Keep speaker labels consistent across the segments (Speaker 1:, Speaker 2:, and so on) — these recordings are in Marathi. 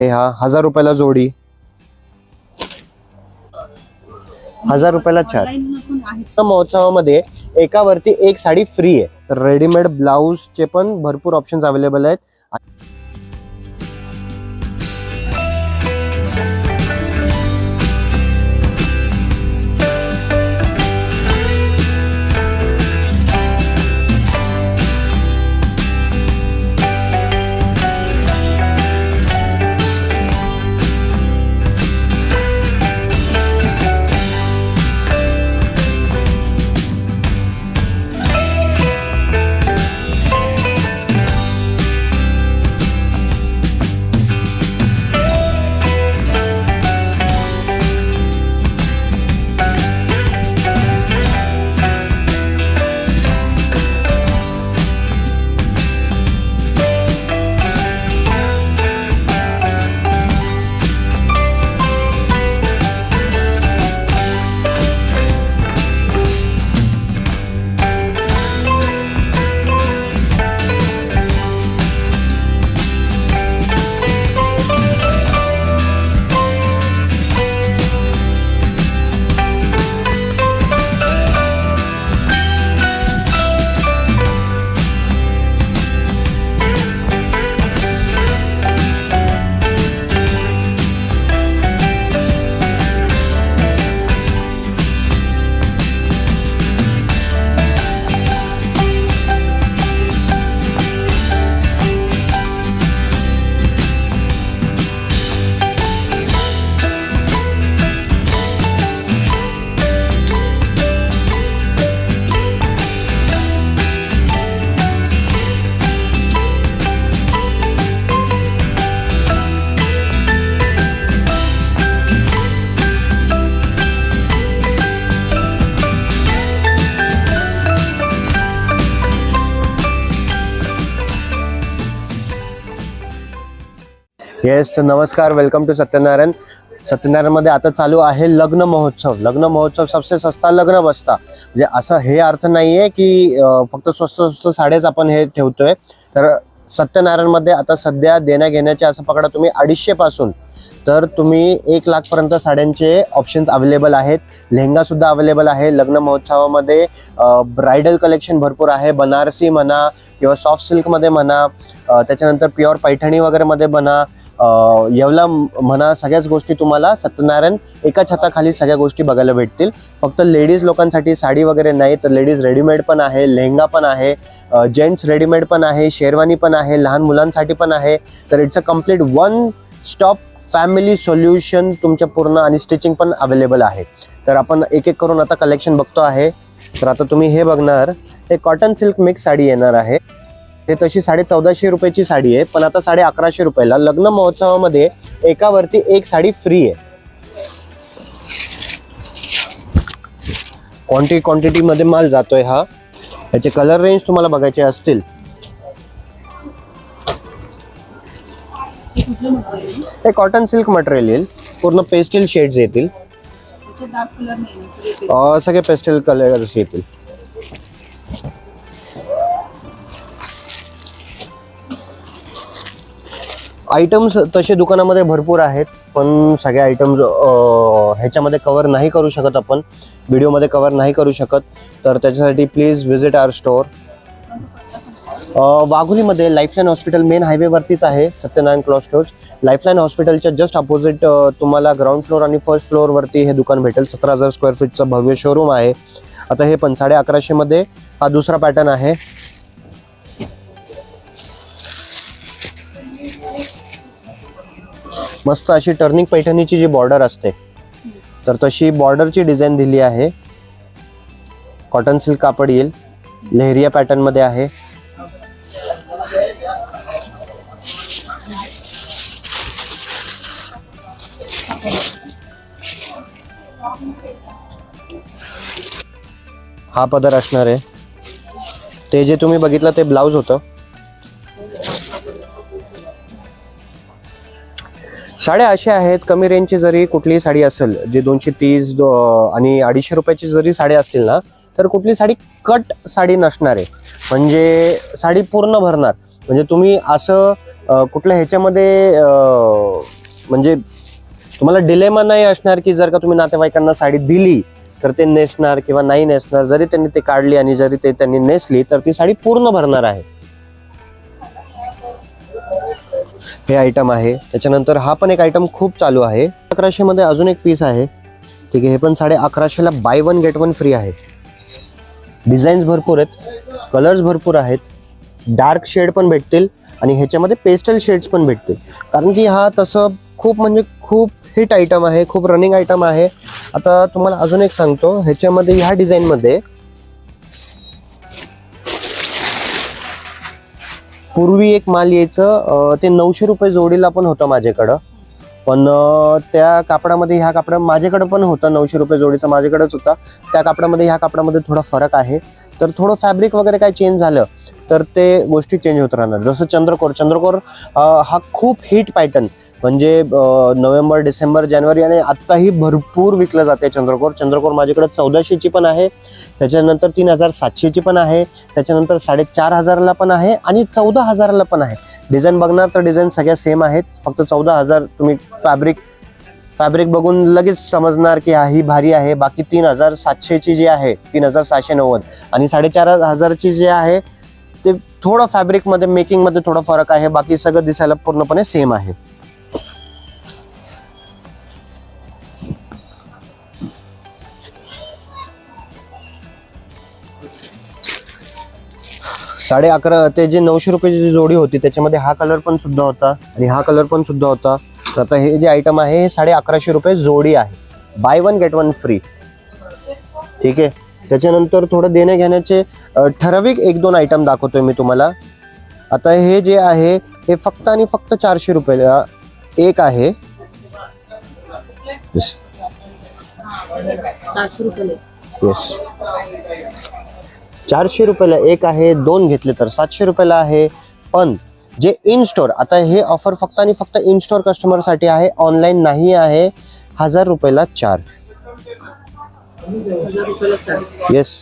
Speaker 1: हे हा हजार रुपयाला जोडी. हजार रुपयाला चार. महोत्सवामध्ये एकावरती एक साडी फ्री आहे. तर रेडीमेड ब्लाऊजचे पण भरपूर ऑप्शन्स अवेलेबल आहेत. येस तर नमस्कार वेलकम टू सत्यनारायण. सत्यनारायणमध्ये आता चालू आहे लग्न महोत्सव. लग्न महोत्सव सबसे सस्ता लग्न बसता. म्हणजे असं हे अर्थ नाही आहे की फक्त स्वस्त स्वस्त साडेच आपण हे ठेवतोय. तर सत्यनारायणमध्ये आता सध्या देण्या घेण्याचे असं पकडा तुम्ही अडीचशेपासून तर तुम्ही एक लाखपर्यंत साड्यांचे ऑप्शन्स अवेलेबल आहेत. लेहंगासुद्धा अवेलेबल आहे. लग्न महोत्सवामध्ये ब्रायडल कलेक्शन भरपूर आहे. बनारसी म्हणा किंवा सॉफ्ट सिल्कमध्ये म्हणा. त्याच्यानंतर प्युअर पैठणी वगैरेमध्ये म्हणा. येवला म्हणा सगळ्याच गोष्टी तुम्हाला सत्यनारायण एका छताखाली सगळ्या गोष्टी बघायला भेटतील. फक्त लेडीज लोकांसाठी साडी वगैरे नाही तर लेडीज रेडीमेड पण आहे लेहंगा पण आहे जेंट्स रेडीमेड पण आहे शेरवानी पण आहे लहान मुलांसाठी पण आहे. तर it's a complete one stop family solution तुमच्या पूर्ण आणि स्टिचिंग पण अवेलेबल आहे. तर आपण एक एक करून आता कलेक्शन बघतो आहे. तर आता तुम्ही हे बघणार हे कॉटन सिल्क मिक्स साडी येणार आहे. हे तशी साडे चौदाशे रुपयाची साडी आहे पण आता साडे अकराशे रुपयाला. लग्न महोत्सवामध्ये एकावरती एक साडी फ्री आहे. क्वांटिटी क्वांटिटी मध्ये माल जातोय हा. याचे कलर रेंज तुम्हाला बघायचे असतील. हे कॉटन सिल्क मटेरियल येईल. पूर्ण पेस्टल शेड्स येतील. सगळे पेस्टल कलर्स येतील. आयटम्स तसे दुकानामध्ये भरपूर आहेत पण सगळे आयटम्स ह्याच्यामध्ये कवर नाही करू शकत आपण. व्हिडिओमध्ये कवर नाही करू शकत. तर त्याच्यासाठी प्लीज व्हिजिट आवर स्टोअर वाघोलीमध्ये लाईफलाईन हॉस्पिटल मेन हायवेवरतीच आहे सत्यनारायण क्लॉथ स्टोअर्स लाईफलाईन हॉस्पिटलच्या जस्ट अपोजिट तुम्हाला ग्राउंड फ्लोअर आणि फर्स्ट फ्लोअरवरती हे दुकान भेटेल. सतरा हजार स्क्वेअर फीटचं भव्य शोरूम आहे. आता हे पण साडे अकराशेमध्ये हा दुसरा पॅटर्न आहे. मस्त अशी टर्निंग पैठणीची जी बॉर्डर असते तर तशी बॉर्डरची डिझाईन दिली आहे. कॉटन सिल्क कापड येईल. लेहरिया पॅटर्नमध्ये आहे. हा पदर असणार आहे. ते जे तुम्ही बघितलं ते ब्लाऊज होतं. साड्या अशा आहेत कमी रेंजची जरी कुठलीही साडी असेल जे दोनशे तीस दो- आणि अडीचशे रुपयाची जरी साड्या असतील ना तर कुठली साडी कट साडी नसणार आहे. म्हणजे साडी पूर्ण भरणार. म्हणजे तुम्ही असं कुठल्या ह्याच्यामध्ये म्हणजे तुम्हाला डिलेमा नाही असणार की जर का तुम्ही नातेवाईकांना साडी दिली तर ते नेसणार किंवा नाही नेसणार जरी त्यांनी ते काढली आणि जरी ते त्यांनी नेसली तर ती साडी पूर्ण भरणार आहे. हे आयटम आहे. त्याच्यानंतर हा पण एक आयटम खूप चालू आहे. अकराशेमध्ये अजून एक पीस आहे. ठीक आहे हे पण साडे अकराशेला buy one get one free आहे. डिझाईन्स भरपूर आहेत. कलर्स भरपूर आहेत. डार्क शेड पण भेटतील आणि ह्याच्यामध्ये पेस्टल शेड्स पण भेटतील. कारण की हा तसं खूप म्हणजे खूप हिट आयटम आहे खूप रनिंग आयटम आहे. आता तुम्हाला अजून एक सांगतो. ह्याच्यामध्ये ह्या डिझाईनमध्ये पूर्वी एक माल यायचं ते नऊशे रुपये जोडीला पण होतं माझ्याकडं. पण त्या कापडामध्ये ह्या कापडा माझ्याकडं पण होतं नऊशे रुपये जोडीचं माझ्याकडंच होता. त्या कापडामध्ये ह्या कापडामध्ये थोडा फरक आहे. तर थोडं फॅब्रिक वगैरे काय चेंज झालं तर ते गोष्टी चेंज होत राहणार. जसं चंद्रकोर चंद्रकोर हा खूप हिट पॅटर्न म्हणजे नोव्हेंबर डिसेंबर जानेवारी आणि आत्ताही भरपूर विकलं जाते चंद्रकोर. चंद्रकोर माझ्याकडे चौदाशेची पण आहे. त्याच्यानंतर तीन हजार सातशेची पण आहे त्याच्यानंतर साडेचार हजाराला पण आहे आणि चौदा हजाराला पण आहे. डिझाईन बघणार तर डिझाईन सगळ्या सेम आहेत फक्त चौदा हजार तुम्ही फॅब्रिक फॅब्रिक बघून लगेच समजणार की हा ही भारी आहे. बाकी तीन हजार सातशेची जी आहे तीन हजार सहाशे नव्वद आणि साडेचार हजारची जी आहे ते थोडं फॅब्रिकमध्ये मेकिंगमध्ये थोडा फरक आहे. बाकी सगळं दिसायला पूर्णपणे सेम आहे. साडे अकरा ते जे नऊशे रुपयाची जी जोडी होती त्याच्यामध्ये हा कलर पण सुद्धा होता आणि हा कलर पण सुद्धा होता. तर आता हे जे आयटम आहे हे साडे अकराशे रुपये जोडी आहे. Buy one get one free ठीक आहे? त्याच्यानंतर थोडं देण्या घेण्याचे ठराविक एक दोन आयटम दाखवतोय मी तुम्हाला. आता हे जे आहे हे फक्त आणि फक्त चारशे रुपयाला एक आहे. येस
Speaker 2: चारशे
Speaker 1: रुपयाला एक आहे दोन घेतले तर सातशे रुपयाला आहे. पण जे इन स्टोअर आता हे ऑफर फक्त आणि फक्त इन स्टोअर कस्टमरसाठी आहे ऑनलाईन नाही आहे. हजार रुपयाला चार.
Speaker 2: हजार चार
Speaker 1: येस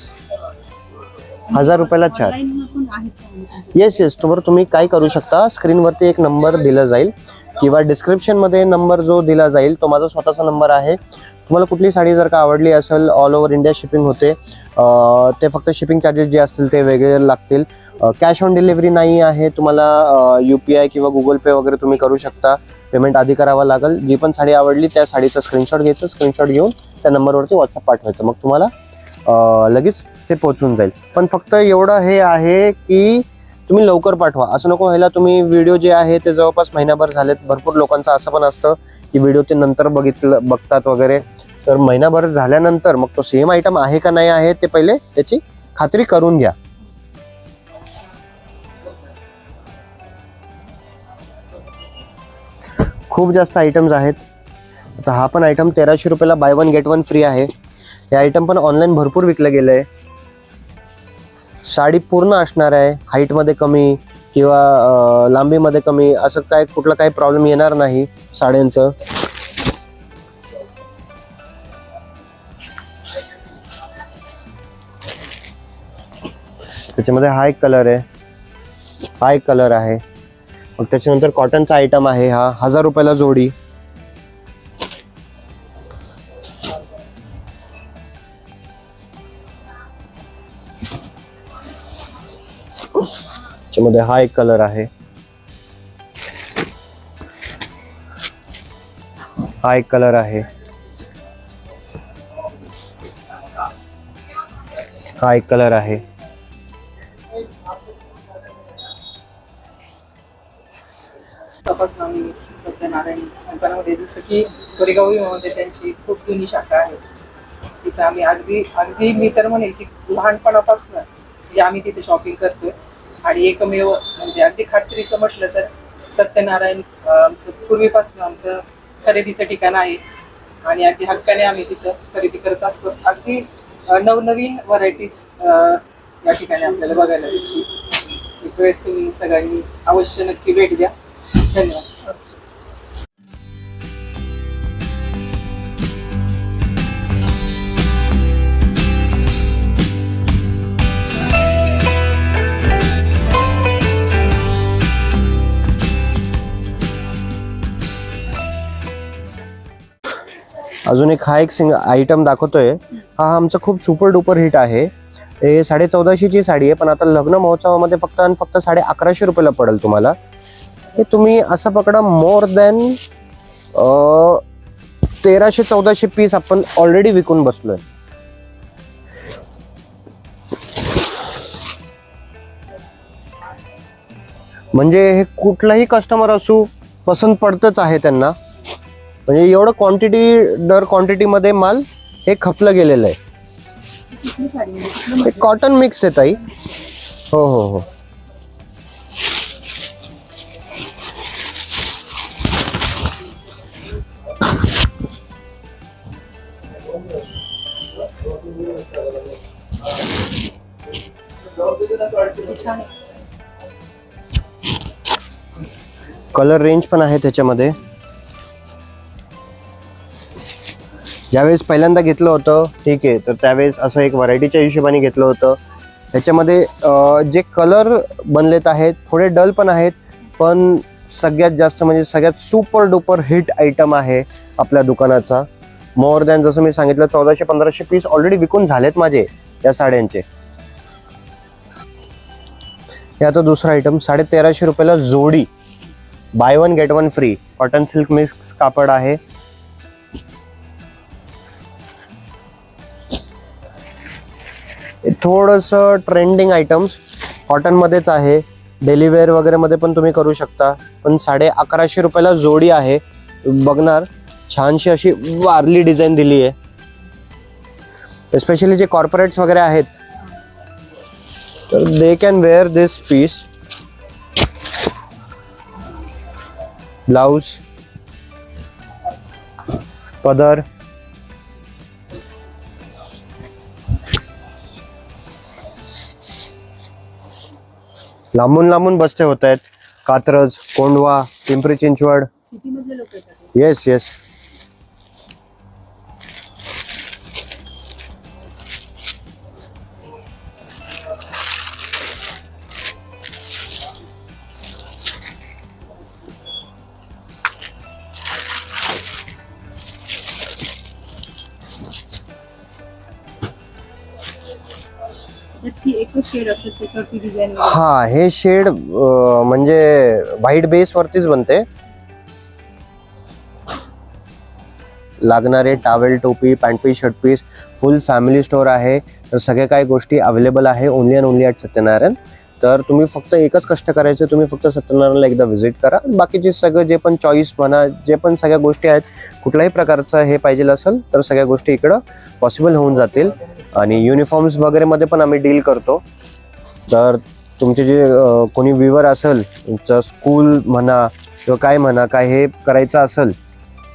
Speaker 1: हजार रुपयाला चार. येस येस तुम्हाला तुम्ही काय करू शकता? स्क्रीनवरती एक नंबर दिला जाईल. किंवा डिस्क्रिप्शनमध्ये नंबर जो दिला जाईल तो माझा स्वतःचा नंबर आहे. तुम्हाला कुठली साडी जर का आवडली असेल ऑल ओव्हर इंडिया शिपिंग होते ते फक्त शिपिंग चार्जेस जे असतील ते वेगळे लागतील. कॅश ऑन डिलिव्हरी नाही आहे तुम्हाला यू पी आय किंवा गुगल पे वगैरे तुम्ही करू शकता. पेमेंट आधी करावं लागेल. जी पण साडी आवडली त्या साडीचा स्क्रीनशॉट घ्यायचं स्क्रीनशॉट घेऊन त्या नंबरवरती व्हॉट्सअप पाठवायचं. मग तुम्हाला लगेच ते पोहोचून जाईल. पण फक्त एवढं हे आहे की तुम्ही लवकर पाठवा. असं नको व्हायला तुम्ही व्हिडिओ जे आहे ते जवळपास महिनाभर झालेत. भरपूर लोकांचं असं पण असतं की व्हिडिओ ते नंतर बघितलं बघतात वगैरे. तर महिनाभर झाल्यानंतर मग तो सेम आयटम आहे का नाही आहे ते पहिले त्याची खात्री करून घ्या. खूप जास्त आयटम्स आहेत. आता हा पण आयटम तेराशे रुपयाला buy one get one free आहे. हे आयटम पण ऑनलाईन भरपूर विकलं गेलं आहे साडी पूर्ण असणार आहे. हाईटमध्ये कमी किंवा लांबीमध्ये कमी असं काय कुठला काही प्रॉब्लेम येणार नाही साड्यांचं. त्याच्यामध्ये हा एक कलर आहे. हा एक कलर आहे. मग त्याच्यानंतर कॉटनचा आयटम आहे हा. हजार रुपयाला जोडी. त्याच्यामध्ये हा एक कलर आहे. हा एक कलर आहे. हा एक कलर आहे.
Speaker 3: जसं की कोरेगाव विमामध्ये त्यांची खूप जुनी शाखा आहे. तिथं आम्ही अगदी अगदी मी तर म्हणेल की लहानपणापासून म्हणजे आम्ही तिथे शॉपिंग करतोय. आणि एकमेव म्हणजे अगदी खात्रीचं म्हटलं तर सत्यनारायण आमचं पूर्वीपासून आमचं खरेदीचं ठिकाण आहे. आणि अगदी हक्काने आम्ही तिथं खरेदी करत असतो. अगदी नवनवीन व्हरायटीज या ठिकाणी आपल्याला बघायला मिळतील एक वेळेस तुम्ही सगळ्यांनी अवश्य नक्की भेट द्या. धन्यवाद.
Speaker 1: अजून एक हा एक सिंग आयटम दाखवतोय. हा हा आमचा खूप सुपर डुपर हिट आहे. हे साडे चौदाशेची साडी आहे पण आता लग्न महोत्सवामध्ये फक्त आणि फक्त साडे अकराशे रुपयाला पडेल तुम्हाला. हे तुम्ही असं पकडा मोर दॅन तेराशे चौदाशे पीस आपण ऑलरेडी विकून बसलोय. म्हणजे हे कुठलाही कस्टमर असू पसंत पडतच आहे त्यांना. म्हणजे एवढं क्वांटिटी दर क्वांटिटीमध्ये माल हे खपलं गेलेलं आहे. ते कॉटन मिक्स आहे ताई. हो हो हो. कलर रेंज पण आहे त्याच्यामध्ये. ज्यावेळेस पहिल्यांदा घेतलं होतं ठीक आहे तर त्यावेळेस असं एक व्हरायटीच्या हिशोबाने घेतलं होतं. त्याच्यामध्ये जे कलर बनलेत आहेत थोडे डल पण आहेत पण सगळ्यात जास्त म्हणजे सगळ्यात सुपर डुपर हिट आयटम आहे आपल्या दुकानाचा. मोर दॅन जसं मी सांगितलं चौदाशे पंधराशे पीस ऑलरेडी विकून झालेत माझे या साड्यांचे. हे आता दुसरा आयटम साडे तेराशे रुपयाला जोडी. Buy one get one free cotton silk mix कापड आहे. थोडंसं ट्रेंडिंग आयटम्स कॉटनमध्येच आहे. डेलीवेअर वगैरेमध्ये पण तुम्ही करू शकता. पण साडे अकराशे रुपयाला जोडी आहे. बघणार. छानशी अशी वारली डिझाईन दिली आहे. एस्पेशली जे कॉर्पोरेट्स वगैरे आहेत. तर they can wear this piece blouse पदर. लांबून लांबून बसते होत आहेत. कात्रज कोंडवा पिंपरी चिंचवड. येस येस
Speaker 2: एकच शेड असेल
Speaker 1: हा, हे शेड म्हणजे व्हाईट बेस वरतीच बनते. लागणारे टावेल टोपी pant piece shirt piece full family store आहे. तर सगळ्या काही गोष्टी अवेलेबल आहे. Only and only at Satyanarayan तर तुम्ही फक्त एकच कष्ट करायचे तुम्ही फक्त सत्यनारायणला एकदा व्हिजिट करा. बाकीचे सगळं जे पण चॉईस म्हणा जे पण सगळ्या गोष्टी आहेत कुठल्याही प्रकारचं हे पाहिजे असेल तर सगळ्या गोष्टी इकडं पॉसिबल होऊन जातील. आणि युनिफॉर्म्स वगैरेमध्ये पण आम्ही डील करतो. तर तुमचे जे कोणी विवर असेल तुमचं स्कूल म्हणा किंवा काय म्हणा काय हे करायचं असेल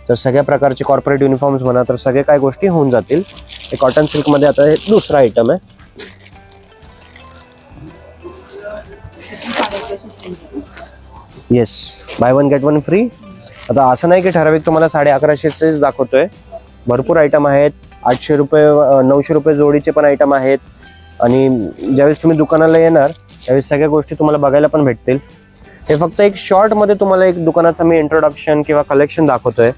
Speaker 1: तर सगळ्या प्रकारचे कॉर्पोरेट युनिफॉर्म्स म्हणा तर सगळे काय गोष्टी होऊन जातील. हे कॉटन सिल्कमध्ये आता हे दुसरा आयटम आहे. Yes buy one get one free आता असं नाही की ठराविक तुम्हाला साडे अकराशेचेच दाखवतोय. भरपूर आयटम आहेत. आठशे रुपये नऊशे रुपये जोडीचे पण आयटम आहेत. आणि ज्यावेळेस तुम्ही दुकानाला येणार त्यावेळेस सगळ्या गोष्टी तुम्हाला बघायला पण भेटतील. हे फक्त एक शॉर्टमध्ये तुम्हाला एक दुकानाचं मी इंट्रोडक्शन किंवा कलेक्शन दाखवतोय.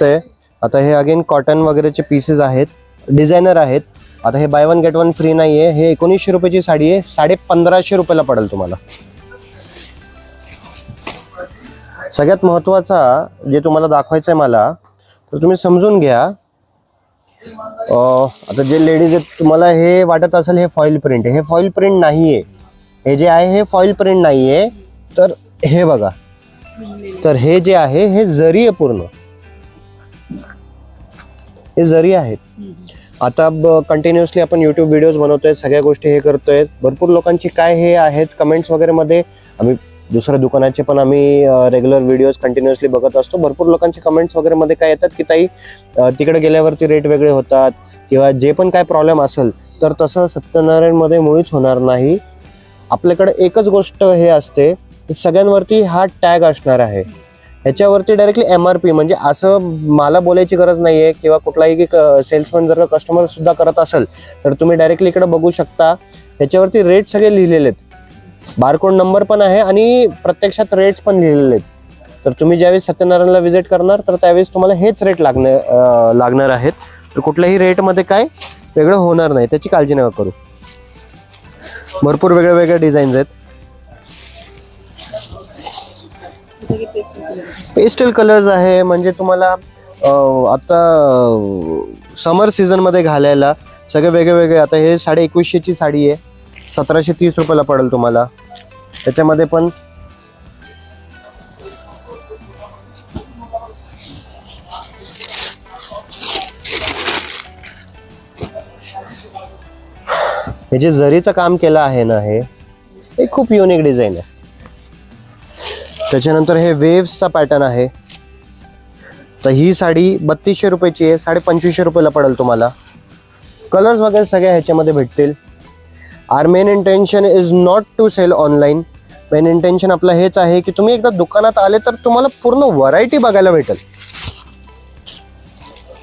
Speaker 1: ते आता हे अगेन कॉटन वगैरेचे पीसेस आहेत. डिझायनर आहेत. आता हे buy one get one free नाही आहे हे एकोणीसशे रुपयाची साडी आहे. साडे पंधराशे रुपयाला पडेल तुम्हाला. सगळ्यात महत्त्वाचा जे तुम्हाला दाखवायचं आहे मला तर तुम्ही समजून घ्या. आता जे लेडीज आहेत तुम्हाला हे वाटत असेल हे फॉईल प्रिंट आहे. हे फॉईल प्रिंट नाही आहे हे जे आहे हे फॉईल प्रिंट नाही आहे तर हे बघा. तर हे जे आहे हे जरी आहे पूर्ण. हे जरी आहेत. आता कंटिन्युअसली आपण युट्यूब व्हिडिओज बनवतोय सगळ्या गोष्टी हे करतोय. भरपूर लोकांची काय हे आहेत कमेंट्स वगैरे मध्ये आम्ही दुसऱ्या दुकानाचे पण आम्ही रेग्युलर व्हिडिओज कंटिन्युअसली बघत असतो. भरपूर लोकांचे कमेंट्स वगैरे मध्ये काय येतात की ताई तिकडे गेल्यावरती रेट वेगळे होतात किंवा जे पण काय प्रॉब्लेम असेल तर तसं सत्यनारायणमध्ये मुळीच होणार नाही. आपल्याकडे एकच गोष्ट हे असते की सगळ्यांवरती हा टॅग असणार आहे. ह्याच्यावरती डायरेक्टली एम आर पी म्हणजे असं मला बोलायची गरज नाही आहे किंवा कुठलाही सेल्समॅन जर कस्टमर सुद्धा करत असेल तर तुम्ही डायरेक्टली इकडे बघू शकता. ह्याच्यावरती रेट सगळे लिहिलेले आहेत. बारकोड नंबर पण आहे आणि प्रत्यक्षात रेट्स पण लिहिलेले आहेत. तर तुम्ही ज्यावेळेस सत्यनारायणला व्हिजिट करणार तर त्यावेळेस तुम्हाला हेच रेट लागणार लागणार आहेत. तर कुठल्याही रेटमध्ये काय वेगळं होणार नाही. त्याची काळजी नका करू. भरपूर वेगळ्या वेगळ्या डिझाईन्स आहेत.
Speaker 2: पेस्टल
Speaker 1: कलर्स आहे म्हणजे तुम्हाला आता समर सीझनमध्ये घालायला सगळे वेगळे वेगळे आता हे साडे एकवीसशेची साडी आहे. सतराशे तीस रुपयाला पडेल तुम्हाला. त्याच्यामध्ये पण हे जे जरीचं काम केलं आहे ना हे हे खूप युनिक डिझाईन आहे. त्याच्यानंतर हे वेव्सचा पॅटर्न आहे. तर ही साडी बत्तीसशे रुपयाची आहे साडे पंचवीसशे रुपयाला पडेल तुम्हाला. कलर्स वगैरे सगळ्या ह्याच्यामध्ये भेटतील. Our main intention is not to sell online main intention आपलं हेच आहे की तुम्ही एकदा दुकानात आले तर तुम्हाला पूर्ण व्हरायटी बघायला भेटेल.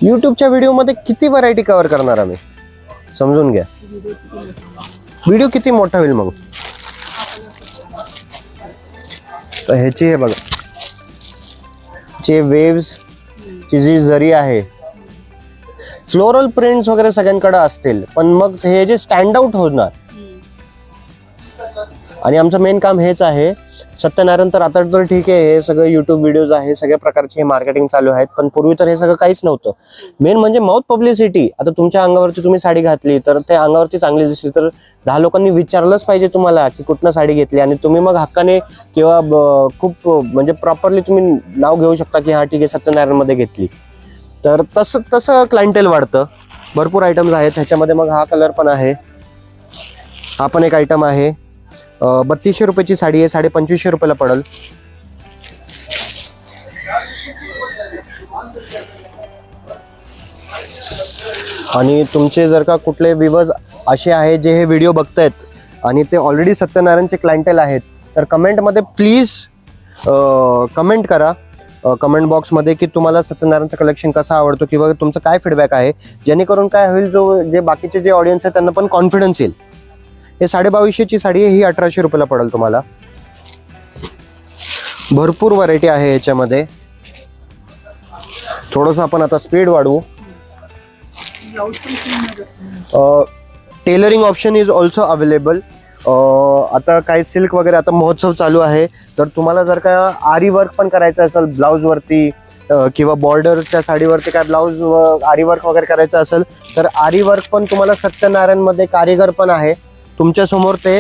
Speaker 1: यूट्यूबच्या व्हिडिओमध्ये किती व्हरायटी कव्हर करणार आम्ही? समजून घ्या. व्हिडिओ किती मोठा होईल मग? तर ह्याची हे बघा. चे वेव्स ची जी जरी आहे फ्लोरल प्रिंट्स वगैरे सगळ्यांकडे असतील पण मग हे जे स्टँड आउट होणार. आणि आमचं मेन काम हेच आहे सत्यनारायण तर आता तर ठीक आहे हे सगळं युट्यूब व्हिडिओज आहे सगळ्या प्रकारचे हे मार्केटिंग चालू आहेत पण पूर्वी तर हे सगळं काहीच नव्हतं. मेन म्हणजे माउथ पब्लिसिटी आता तुमच्या अंगावरती तुम्ही साडी घातली तर ते अंगावरती चांगली दिसली तर दहा लोकांनी विचारलंच पाहिजे तुम्हाला की कुठनं साडी घेतली आणि तुम्ही मग हक्काने किंवा ब- खूप म्हणजे प्रॉपरली तुम्ही नाव घेऊ शकता की हा ठीक आहे सत्यनारायणमध्ये घेतली. तर तसं तसं क्लायंटेल वाढतं. भरपूर आयटम्स आहेत ह्याच्यामध्ये मग हा कलर पण आहे. हा पण एक आयटम आहे. बत्तीसशे रुपयाची साडी आहे साडे पंचवीसशे रुपयाला पडेल. आणि तुमचे जर का कुठले विवज असे आहेत जे हे व्हिडिओ बघतायत आणि ते ऑलरेडी सत्यनारायणचे क्लायंटेल आहेत तर कमेंटमध्ये प्लीज कमेंट करा. कमेंट बॉक्समध्ये की तुम्हाला सत्यनारायणचं कलेक्शन कसं आवडतो किंवा तुमचं काय फीडबॅक आहे जेणेकरून काय होईल जो जे बाकीचे जे ऑडियन्स आहेत त्यांना पण कॉन्फिडन्स येईल. हे साडेबावीसशेची साडी आहे ही अठराशे रुपयाला पडेल तुम्हाला. भरपूर व्हरायटी आहे याच्यामध्ये. थोडंसं आपण आता स्पीड वाढवू. Tailoring option is also available आता काही सिल्क वगैरे आता महोत्सव चालू आहे. तर तुम्हाला जर का आरी वर्क पण करायचं असेल ब्लाऊजवरती किंवा बॉर्डरच्या साडीवरती काय ब्लाऊज आरी वर्क वगैरे करायचं असेल तर आरी वर्क पण तुम्हाला सत्यनारायणमध्ये कारीगर पण आहे. तुमच्यासमोर ते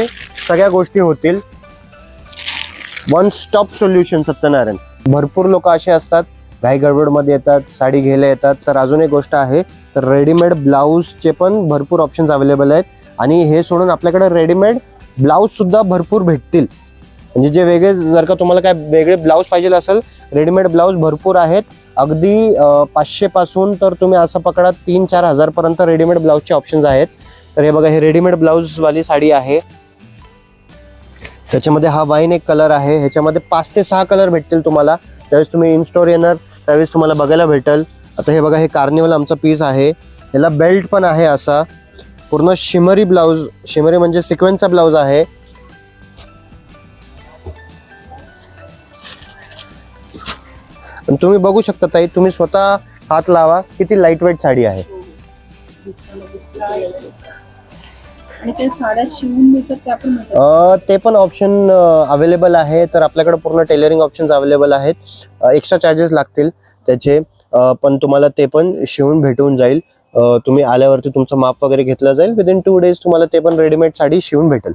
Speaker 1: सगळ्या गोष्टी होतील. One stop solution Satyanarayan. भरपूर लोक असे असतात घाई गडबडमध्ये येतात साडी घ्यायला येतात. तर अजून एक गोष्ट आहे तर रेडीमेड ब्लाऊजचे पण भरपूर ऑप्शन्स अवेलेबल आहेत. आणि हे सोडून आपल्याकडे रेडीमेड ब्लाऊजसुद्धा भरपूर भेटतील. म्हणजे जे वेगळे जर का तुम्हाला काय वेगळे ब्लाऊज पाहिजे असेल रेडीमेड ब्लाऊज भरपूर आहेत. अगदी पाचशेपासून तर तुम्ही असं पकडा तीन चार हजारपर्यंत रेडीमेड ब्लाऊजचे ऑप्शन्स आहेत. तर हे बघा हे रेडीमेड ब्लाऊजवाली साडी आहे. त्याच्यामध्ये हा वाईन एक कलर आहे. ह्याच्यामध्ये पाच ते सहा कलर भेटतील तुम्हाला. त्यावेळेस तुम्ही इनस्टोर येणार त्यावेळेस तुम्हाला बघायला भेटेल. आता हे बघा हे कार्निवल आमचा पीस आहे. याला बेल्ट पण आहे असा. पूर्ण शिमरी ब्लाऊज शिमरी म्हणजे सिक्वेन्सचा ब्लाऊज आहे. आणि तुम्ही बघू शकता ताई तुम्ही स्वतः हात लावा किती लाइट वेट साडी आहे.
Speaker 2: आणि ते साड्या शिवून मिळतात त्या पण मिळतात
Speaker 1: अ, ते पण ऑप्शन अवेलेबल आहे. तर आपल्याकडे पूर्ण टेलरिंग ऑप्शन्स अवेलेबल आहेत. एक्स्ट्रा चार्जेस लागतील त्याचे. अ, पण तुम्हाला ते पण शिवून भेटून जाईल. अ, तुम्ही आल्यावरती तुमचं माप वगैरे घेतलं जाईल. विदिन टू डेज तुम्हाला ते पण रेडीमेड साडी शिवून भेटेल.